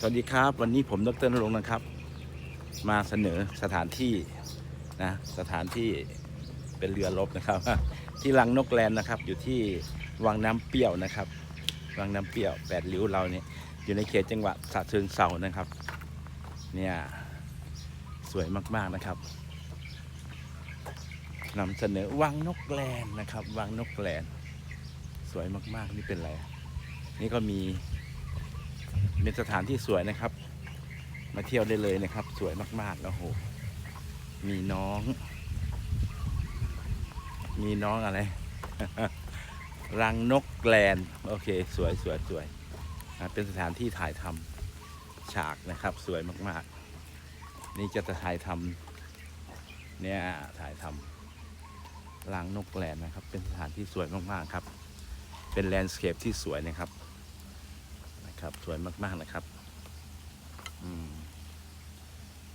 สวัสดีครับ วันนี้ผมดรนรงค์นะครับ มาเสนอสถานที่นะสถานที่เป็นเรือรบนะครับ ที่ลังนกแลนนะครับ อยู่ที่วังน้ำเปรี้ยวนะครับวังน้ำเปรี้ยวแปดริ้วเราเนี่ยอยู่ในเขตจังหวัดฉะเชิงเซานะครับ เนี่ยสวยมากๆนะครับนำเสนอวังนกแลนนะครับวังนกแลนสวยมากๆนี่เป็นอะไรนี่ก็มี เป็นสถานที่สวยนะครับ มาเที่ยวได้เลยนะครับ สวยมากๆแล้วโห มีน้อง มีน้องอะไร รังนกแกลน โอเค สวยสวยสวยเป็นสถานที่ถ่ายทำฉากนะครับ สวยมากๆ นี่จะถ่ายทำเนี่ยถ่ายทำรังนกแกลนนะครับ เป็นสถานที่สวยมากๆครับ เป็นแลนด์สเคปที่สวยนะครับ นะครับ สวยมากๆนะครับ อืม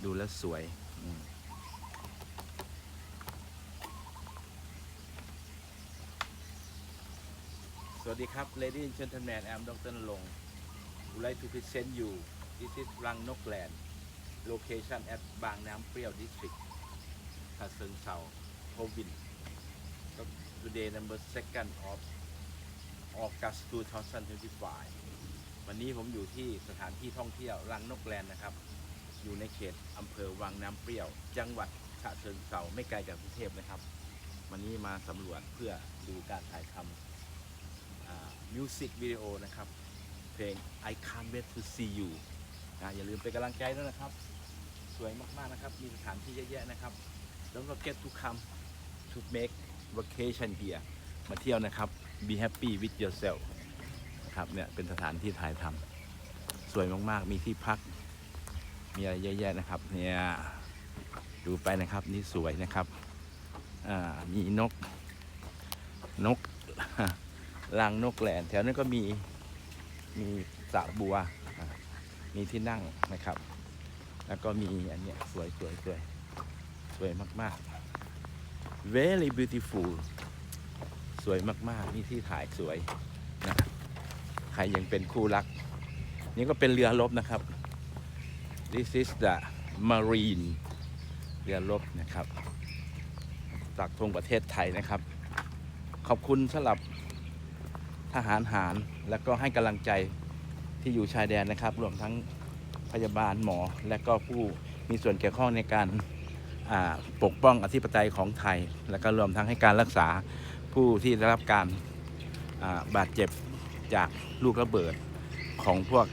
ดูแล้วสวยอมสวัสดีครับ Ladies and Gentlemen I'm Dr. นรงค์ would like to present you this is รังนกแลนด์ location at บางน้ำเปรี้ยว district ฉะเชิงเซา province today number second of August 2025 วันนี้ผมอยู่ที่สถานที่ท่องเที่ยวรังนกแลนนะครับ อยู่ในเขตอำเภอวังน้ำเปรี้ยว จังหวัดฉะเชิงเทราไม่ไกลจากกรุงเทพนะครับ วันนี้มาสำรวจเพื่อดูการถ่ายทำมิวสิกวิดีโอนะครับ เพลง I can't wait to see you นะอย่าลืมเป็นกำลังใจด้วยนะครับ สวยมากๆนะครับ มีสถานที่เยอะแยะนะครับ Don't forget to come to make vacation here มาเที่ยวนะครับ be happy with yourself นะครับเนี่ยเป็นสถานที่ถ่ายทำสวยมากๆ มีที่พัก มีอะไรเยอะแยะนะครับ เนี่ยดูไปนะครับนี่สวยนะครับมีนกนกรังนกแหลนแถวนั้นก็มีมีสระบัว มีที่นั่งนะครับ แล้วก็มีอันเนี้ยสวยสวยสวยสวยมากๆ very beautiful สวยมากๆ นี่ที่ถ่ายสวยนะครับ รยังเป็นคู่รัก นี่ก็เป็นเรือรบนะครับ this is the marine เรือรบนะครับจากทงประเทศไทยนะครับ ขอบคุณสำหรับทหารหารและก็ให้กำลังใจที่อยู่ชายแดนนะครับ รวมทั้งพยาบาลหมอและก็ผู้มีส่วนเกี่ยวข้องในการปกป้องอธิปไตยของไทย และก็รวมทั้งให้การรักษาผู้ที่ได้รับการบาดเจ็บ จากลูกระเบิดของพวก